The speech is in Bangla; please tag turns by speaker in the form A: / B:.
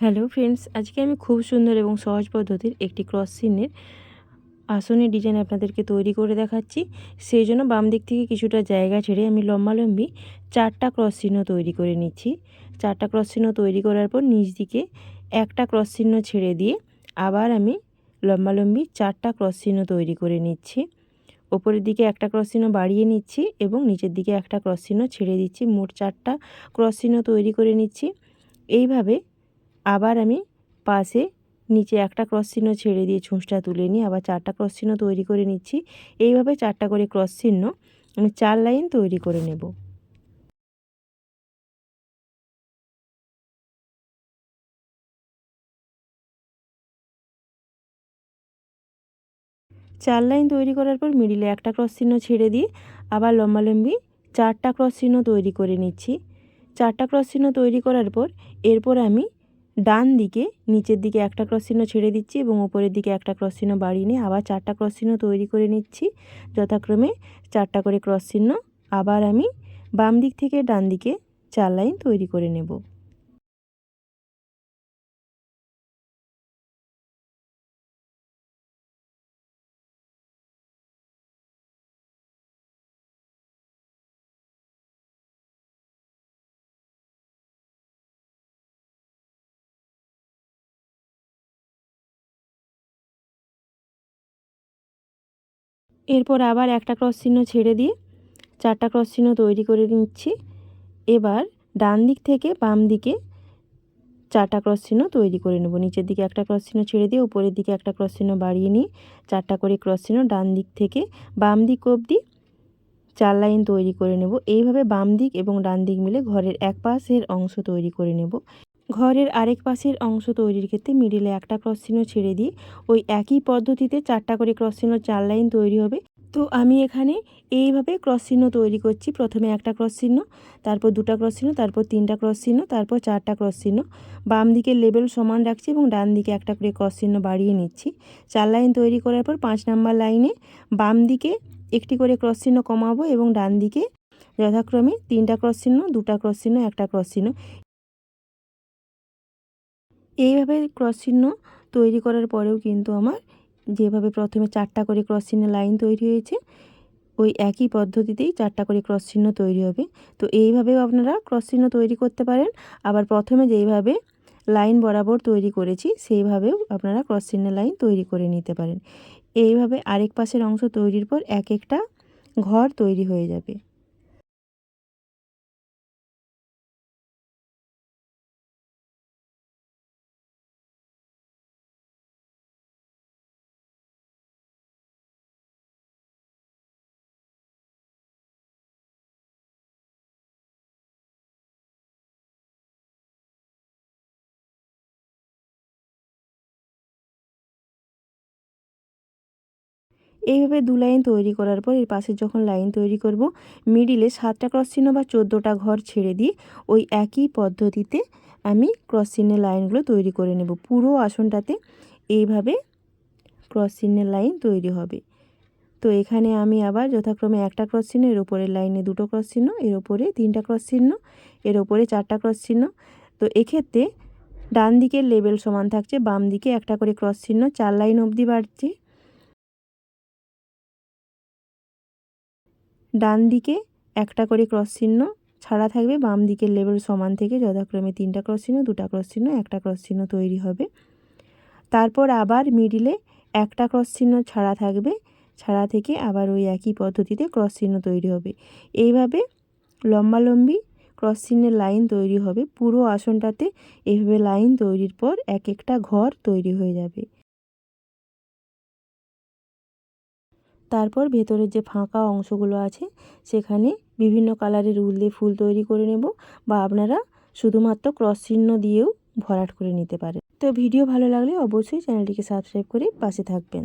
A: হ্যালো ফ্রেন্ডস, আজকে আমি খুব সুন্দর এবং সহজ পদ্ধতির একটি ক্রস চিহ্নের আসনের ডিজাইন আপনাদেরকে তৈরি করে দেখাচ্ছি। সেই জন্য বাম দিক থেকে কিছুটা জায়গা ছেড়ে আমি লম্বালম্বি চারটা ক্রস চিহ্ন তৈরি করে নিচ্ছি। চারটা ক্রস চিহ্ন তৈরি করার পর নিচ দিকে একটা ক্রস চিহ্ন ছেড়ে দিয়ে আবার আমি লম্বালম্বি চারটা ক্রস চিহ্ন তৈরি করে নিচ্ছি। ওপরের দিকে একটা ক্রস চিহ্ন বাড়িয়ে নিচ্ছি এবং নিচের দিকে একটা ক্রস চিহ্ন ছেড়ে দিচ্ছি। মোট চারটা ক্রস চিহ্ন তৈরি করে নিচ্ছি। এইভাবে আবার আমি পাশে নিচে একটা ক্রস চিহ্ন ছেড়ে দিয়ে ছুঁচটা তুলে নিয়ে আবার চারটা ক্রস চিহ্ন তৈরি করে নিচ্ছি। এইভাবে চারটা করে ক্রস চিহ্ন আমি চার লাইন তৈরি করে নেব। চার লাইন তৈরি করার পর মিডিলে একটা ক্রস চিহ্ন ছেড়ে দিয়ে আবার লম্বালম্বি চারটা ক্রস চিহ্ন তৈরি করে নিচ্ছি। চারটা ক্রস চিহ্ন তৈরি করার পর এরপর আমি ডান দিকে, নিচের দিকে একটা ক্রস চিহ্ন ছেড়ে দিচ্ছি এবং উপরের দিকে একটা ক্রস চিহ্ন বাড়িয়ে নিয়ে আবার চারটা ক্রস চিহ্ন তৈরি করে নিচ্ছি। যথাক্রমে চারটা করে ক্রস চিহ্ন আবার আমি বাম দিক থেকে ডান দিকে চার লাইন তৈরি করে নেব। এরপর আবার একটা ক্রস চিহ্ন ছেড়ে দিয়ে চারটা ক্রস চিহ্ন তৈরি করে নিচ্ছি। এবার ডান দিক থেকে বাম দিকে চারটা ক্রস চিহ্ন তৈরি করে নেব। নিচের দিকে একটা ক্রস চিহ্ন ছেড়ে দিয়ে উপরের দিকে একটা ক্রস চিহ্ন বাড়িয়ে নিয়ে চারটা করে ক্রস চিহ্ন ডান দিক থেকে বাম দিক অবধি চার লাইন তৈরি করে নেব। এইভাবে বাম দিক এবং ডান দিক মিলে ঘরের এক পাশের অংশ তৈরি করে নেব। ঘরের আরেক পাশের অংশ তৈরির ক্ষেত্রে মিডিলে একটা ক্রস চিহ্ন ছেড়ে দিয়ে ওই একই পদ্ধতিতে চারটা করে ক্রস চিহ্ন চার লাইন তৈরি হবে। তো আমি এখানে এইভাবে ক্রস চিহ্ন তৈরি করছি। প্রথমে একটা ক্রস চিহ্ন, তারপর দুটা ক্রস চিহ্ন, তারপর তিনটা ক্রস চিহ্ন, তারপর চারটা ক্রস চিহ্ন। বাম দিকের লেবেল সমান রাখছি এবং ডান দিকে একটা করে ক্রস চিহ্ন বাড়িয়ে নিচ্ছি। চার লাইন তৈরি করার পর পাঁচ নাম্বার লাইনে বাম দিকে একটি করে ক্রস চিহ্ন কমাবো এবং ডান দিকে যথাক্রমে তিনটা ক্রস চিহ্ন, দুটা ক্রস চিহ্ন, একটা ক্রস চিহ্ন। এইভাবে ক্রস চিহ্ন তৈরি করার পরেও কিন্তু আমার যেভাবে প্রথমে চারটা করে ক্রস চিহ্ন লাইন তৈরি হয়েছে, ওই একই পদ্ধতিতেই চারটা করে ক্রস চিহ্ন তৈরি হবে। তো এইভাবেও আপনারা ক্রস চিহ্ন তৈরি করতে পারেন। আবার প্রথমে যেইভাবে লাইন বরাবর তৈরি করেছি, সেইভাবেও আপনারা ক্রস চিহ্নের লাইন তৈরি করে নিতে পারেন। এইভাবে আরেক পাশের অংশ তৈরির পর এক একটা ঘর তৈরি হয়ে যাবে। এইভাবে দু লাইন তৈরি করার পর এর পাশে যখন লাইন তৈরি করব, মিডিলে সাতটা ক্রস চিহ্ন বা চোদ্দোটা ঘর ছেড়ে দিয়ে ওই একই পদ্ধতিতে আমি ক্রস চিহ্নের লাইনগুলো তৈরি করে নেব। পুরো আসনটাতে এইভাবে ক্রস চিহ্নের লাইন তৈরি হবে। তো এখানে আমি আবার যথাক্রমে একটা ক্রস চিহ্ন, এর ওপরের লাইনে দুটো ক্রস চিহ্ন, এর ওপরে তিনটা ক্রস চিহ্ন, এর ওপরে চারটা ক্রস চিহ্ন। তো এক্ষেত্রে ডান দিকের লেবেল সমান থাকছে, বাম দিকে একটা করে ক্রস চিহ্ন, চার লাইন অবধি বাড়ছে। ডান দিকে একটা করে ক্রস চিহ্ন, ছাড়া থাকবে বাম দিকের লেবেল সমান থেকে যথাক্রমে তিনটা ক্রস চিহ্ন, দুটা ক্রস চিহ্ন, একটা ক্রস চিহ্ন তৈরি হবে। তারপর আবার মিডিলে একটা ক্রস চিহ্ন ছাড়া থাকবে, ছাড়া থেকে আবার ওই একই পদ্ধতিতে ক্রস চিহ্ন তৈরি হবে। এইভাবে লম্বালম্বি ক্রস চিহ্নের লাইন তৈরি হবে, পুরো আসনটাতে এইভাবে লাইন তৈরির পর এক একটা ঘর তৈরি হয়ে যাবে। তারপর ভেতরের যে ফাঁকা অংশগুলো আছে, সেখানে বিভিন্ন কালারের উল দিয়ে ফুল তৈরি করে নেব বা আপনারা শুধুমাত্র ক্রস চিহ্ন দিয়েও ভরাট করে নিতে পারেন। তো ভিডিও ভালো লাগলে অবশ্যই চ্যানেলটিকে সাবস্ক্রাইব করে পাশে থাকবেন।